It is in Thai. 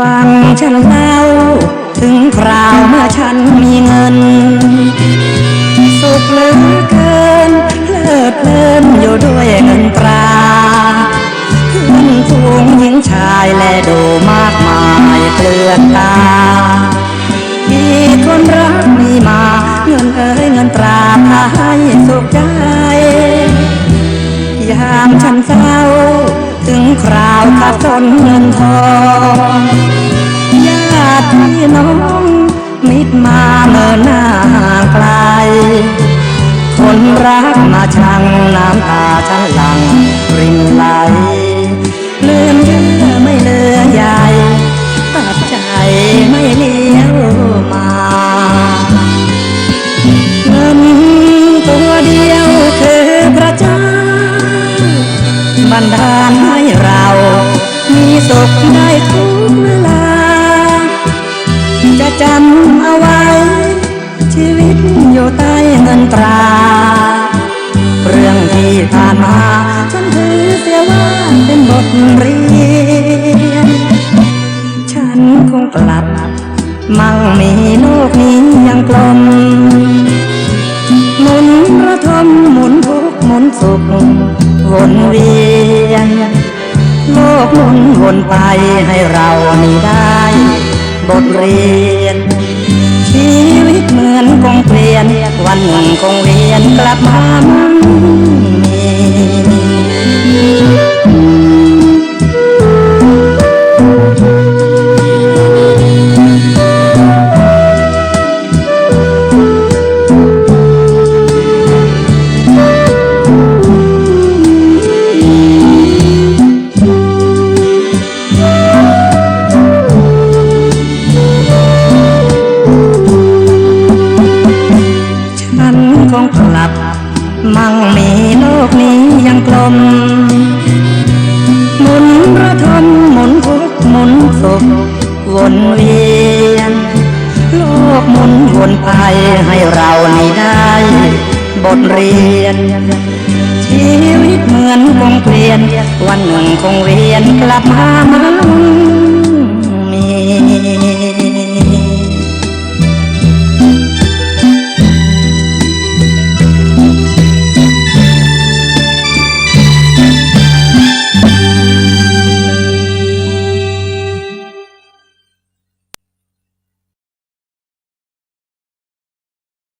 ฟังฉันเล่า ถึงคราวเมื่อฉันมีเงิน สุขเหลือเกินเพลิดเพลินอยู่ด้วยเงินตราเพื่อนฝูงหญิงชายและดูมากมายเกลือนตามีคนรักมีมา เงินเอ้ยเงินตราพาให้สุขใจ ยามฉันเศร้า คราวขับจนเงินทองญาติพี่น้องมิตรมาเมินหน้าห่างไกล คนรักมาชังน้ำตาฉันหลังรินไหลลืมเยื่อไม่เลือใหญ่ตัดใจไม่เลี้ยวมาเงินตัวเดียวคือพระเจ้าบันดาล สุขได้ทุกเวลา จะจำเอาไว้ ชีวิตอยู่ใต้เงินตรา เรื่องที่ผ่านมาฉันถือเสียว่าเป็นบทเรียน ฉันคงกลับ มั่งมีโลกนี้ยังกลม หมุนระทมหมุนทุกหมุนสุขวนเวียน โลกหมุนวนไปให้เรานี่ได้ บทเรียน ชีวิตเหมือนคงเปลี่ยน วันหนึ่งคงเรียนกลับมา ให้เรานี่ได้ บทเรียน ชีวิตเหมือนคงเปลี่ยน วันหนึ่งคงเวียนกลับมามัน